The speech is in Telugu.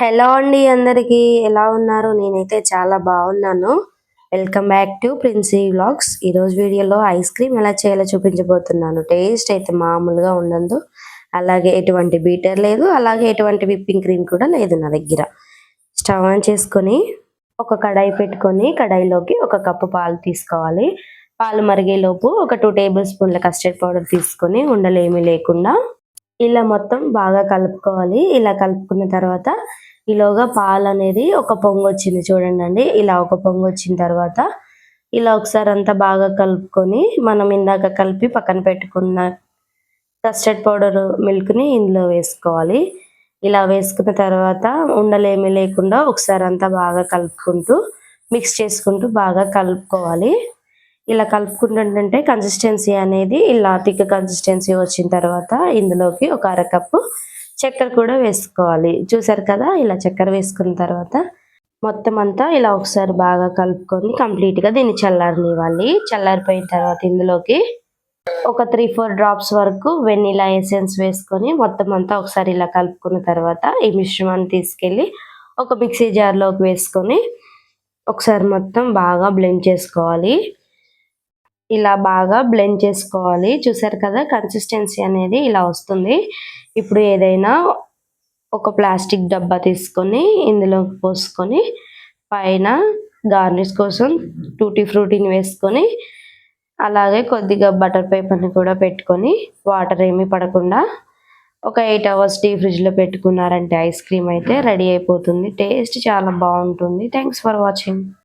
హలో అండి అందరికీ. ఎలా ఉన్నారు? నేనైతే చాలా బాగున్నాను. Welcome back to Princy vlogs ఈ రోజు వీడియోలో ఐస్ క్రీమ్ ఎలా చేయాలో చూపించబోతున్నాను. టేస్ట్ అయితే మామూలుగా ఉండదు. అలాగే ఎటువంటి బీటర్ లేదు. అలాగే ఎటువంటి విప్పింగ్ క్రీమ్ కూడా లేదు నా దగ్గర. స్టవ్ ఆన్ చేసుకొని ఒక కడాయి పెట్టుకొని కడాయిలోకి ఒక కప్పు పాలు తీసుకోవాలి. పాలు మరిగేలోపు ఒక టూ టేబుల్ స్పూన్ల కస్టర్డ్ పౌడర్ తీసుకొని ఉండలేమీ లేకుండా ఇలా మొత్తం బాగా కలుపుకోవాలి. ఇలా కలుపుకున్న తర్వాత ఈలోగా పాలు అనేది ఒక పొంగు వచ్చింది చూడండి అండి ఇలా ఒక పొంగు వచ్చిన తర్వాత ఇలా ఒకసారి అంతా బాగా కలుపుకొని మనం ఇందాక కలిపి పక్కన పెట్టుకున్న కస్టర్డ్ పౌడర్ మిల్క్ని ఇందులో వేసుకోవాలి. ఇలా వేసుకున్న తర్వాత ఉండలేమి లేకుండా ఒకసారి అంతా బాగా కలుపుకుంటూ మిక్స్ చేసుకుంటూ బాగా కలుపుకోవాలి. ఇలా కలుపుకుంటుంటే కన్సిస్టెన్సీ అనేది ఇలా తిక్క కన్సిస్టెన్సీ వచ్చిన తర్వాత ఇందులోకి ఒక అరకప్పు చక్కెర కూడా వేసుకోవాలి. చూసారు కదా? ఇలా చక్కెర వేసుకున్న తర్వాత మొత్తం అంతా ఇలా ఒకసారి బాగా కలుపుకొని కంప్లీట్గా దీన్ని చల్లారనివ్వాలి. చల్లారిపోయిన తర్వాత ఇందులోకి ఒక త్రీ ఫోర్ డ్రాప్స్ వరకు వెనీలా ఎసెన్స్ వేసుకొని మొత్తం అంతా ఒకసారి ఇలా కలుపుకున్న తర్వాత ఈ మిశ్రమాన్ని తీసుకెళ్ళి ఒక మిక్సీ జార్లోకి వేసుకొని ఒకసారి మొత్తం బాగా బ్లెండ్ చేసుకోవాలి. ఇలా బాగా బ్లెండ్ చేసుకోవాలి. చూసారు కదా కన్సిస్టెన్సీ అనేది ఇలా వస్తుంది. ఇప్పుడు ఏదైనా ఒక ప్లాస్టిక్ డబ్బా తీసుకొని ఇందులో పోసుకొని పైన గార్నిష్ కోసం టూటీ ఫ్రూటీని వేసుకొని అలాగే కొద్దిగా బటర్ పేపర్ని కూడా పెట్టుకొని వాటర్ ఏమీ పడకుండా ఒక ఎయిట్ అవర్స్ డీ ఫ్రిడ్జ్లో పెట్టుకున్నారంటే ఐస్ క్రీమ్ అయితే రెడీ అయిపోతుంది. టేస్ట్ చాలా బాగుంటుంది. Thanks for watching